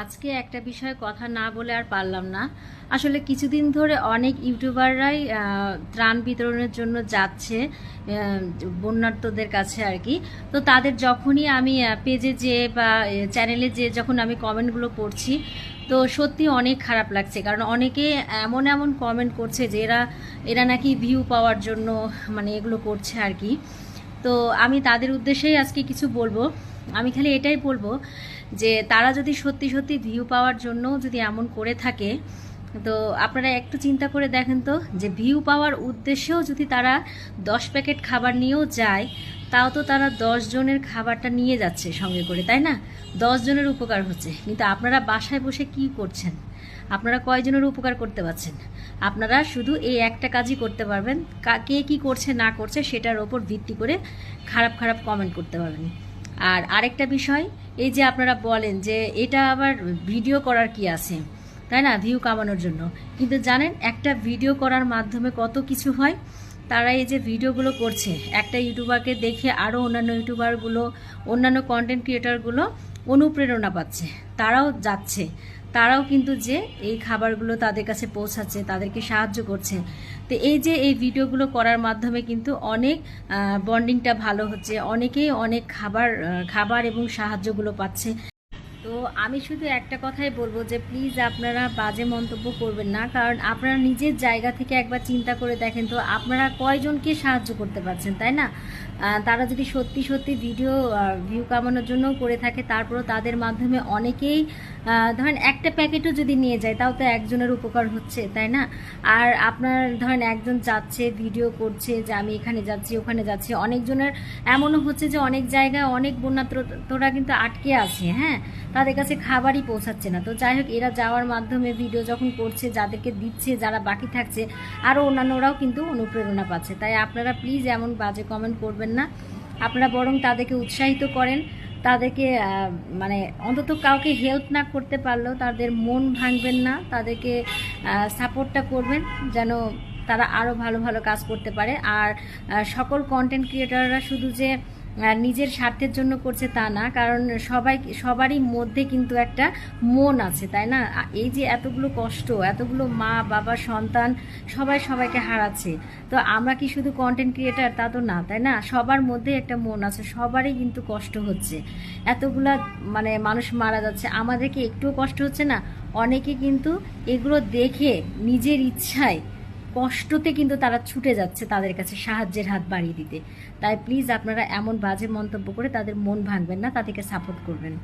আজকে একটা বিষয়ে কথা না বলে আর পারলাম না। আসলে কিছুদিন ধরে অনেক ইউটিউবাররাই ত্রাণ বিতরণের জন্য যাচ্ছে আহ, বন্যার্তদের কাছে আর কি। তো তাদের যখনই আমি পেজে যে বা চ্যানেলে যে যখন আমি কমেন্টগুলো পড়ছি তো সত্যি অনেক খারাপ লাগছে। কারণ অনেকে এমন এমন কমেন্ট করছে যে এরা এরা নাকি ভিউ পাওয়ার জন্য মানে এগুলো করছে আর কি। তো আমি তাদের উদ্দেশ্যেই আজকে কিছু বলব। আমি খালি এটাই বলব যে তারা যদি সত্যি সত্যি ভিউ পাওয়ার জন্য যদি এমন করে থাকে, তো আপনারা একটু চিন্তা করে দেখেন তো যে ভিউ পাওয়ার উদ্দেশ্যেও যদি তারা দশ প্যাকেট খাবার নিয়েও যায় তাও তো তারা দশ জনের খাবারটা নিয়ে যাচ্ছে সঙ্গে করে, তাই না? দশ জনের উপকার হচ্ছে। কিন্তু আপনারা বাসায় বসে কি করছেন? আপনারা কয়জনের উপকার করতে পারছেন? আপনারা শুধু এই একটা কাজই করতে পারবেন। কা- কে করছে, না করছে সেটার ওপর ভিত্তি করে খারাপ খারাপ কমেন্ট করতে পারবেন। আর আরেকটা বিষয়, এই যে আপনারা বলেন যে এটা আবার ভিডিও করার কি আছে? তাই না? ভিউ কামানোর জন্য। কিন্তু জানেন, একটা ভিডিও করার মাধ্যমে কত কিছু হয়? তারা এই যে ভিডিওগুলো করছে, একটা ইউটিউবারকে দেখে আরও অন্যান্য ইউটিউবারগুলো, অন্যান্য কন্টেন্ট ক্রিয়েটারগুলো অনুপ্রেরণা পাচ্ছে, তারাও যাচ্ছে। তারাও কিন্তু যে এই খাবারগুলো তাদের কাছে পৌঁছাচ্ছে, তাদেরকে সাহায্য করছে। তো এই যে এই ভিডিওগুলো করার মাধ্যমে কিন্তু অনেক বন্ডিংটা ভালো হচ্ছে, অনেকেই অনেক খাবার খাবার এবং সাহায্যগুলো পাচ্ছে। তো আমি শুধু একটা কথাই বলব যে প্লিজ আপনারা বাজে মন্তব্য করবেন না, কারণ আপনারা নিজের জায়গা থেকে একবার চিন্তা করে দেখেন তো আপনারা কয়জনকে সাহায্য করতে পারছেন, তাই না? তারা যদি সত্যি সত্যি ভিডিও ভিউ কামানোর জন্য করে থাকে, তারপরও তাদের মাধ্যমে অনেকেই ধরেন একটা প্যাকেটও যদি নিয়ে যায়, তাও তো একজনের উপকার হচ্ছে, তাই না? আর আপনার ধরেন একজন যাচ্ছে ভিডিও করছে যে আমি এখানে যাচ্ছি, ওখানে যাচ্ছি, অনেকজনের এমনও হচ্ছে যে অনেক জায়গায় অনেক বন্যাত্ররা কিন্তু আটকে আছে হ্যাঁ? তাদের কাছে খাবারই পৌঁছাচ্ছে না। তো যাই হোক, এরা যাওয়ার মাধ্যমে ভিডিও যখন করছে, যাদেরকে দিচ্ছে, যারা বাকি থাকছে আরও অন্যান্যরাও কিন্তু অনুপ্রেরণা পাচ্ছে। তাই আপনারা প্লিজ এমন বাজে কমেন্ট করবেন না। আপনারা বরং তাদেরকে উৎসাহিত করেন। তাদেরকে মানে অন্তত কাউকে হেল্প না করতে পারলেও তাদের মন ভাঙবেন না। তাদেরকে সাপোর্টটা করবেন যেন তারা আরও ভালো ভালো কাজ করতে পারে। আর সকল কন্টেন্ট ক্রিয়েটাররা শুধু যে নিজের স্বার্থের জন্য করছে তা না, কারণ সবাই, সবারই মধ্যে কিন্তু একটা মন আছে, তাই না? এই যে এতগুলো কষ্ট, এতগুলো মা, বাবা, সন্তান, সবাই সবাইকে হারাচ্ছে, তো আমরা কি শুধু কন্টেন্ট ক্রিয়েটার তা তো না, তাই না? সবার মধ্যে একটা মন আছে, সবারই কিন্তু কষ্ট হচ্ছে। এতগুলা মানে মানুষ মারা যাচ্ছে, আমাদেরকে একটুও কষ্ট হচ্ছে না, অনেকে কিন্তু এগুলো দেখে নিজের ইচ্ছায় কষ্টতে কিন্তু তারা ছুটে যাচ্ছে তাদের কাছে সাহায্যের হাত বাড়িয়ে দিতে। তাই প্লিজ আপনারা এমন বাজে মন্তব্য করে তাদের মন ভাঙবেন না, তাদেরকে সাপোর্ট করবেন।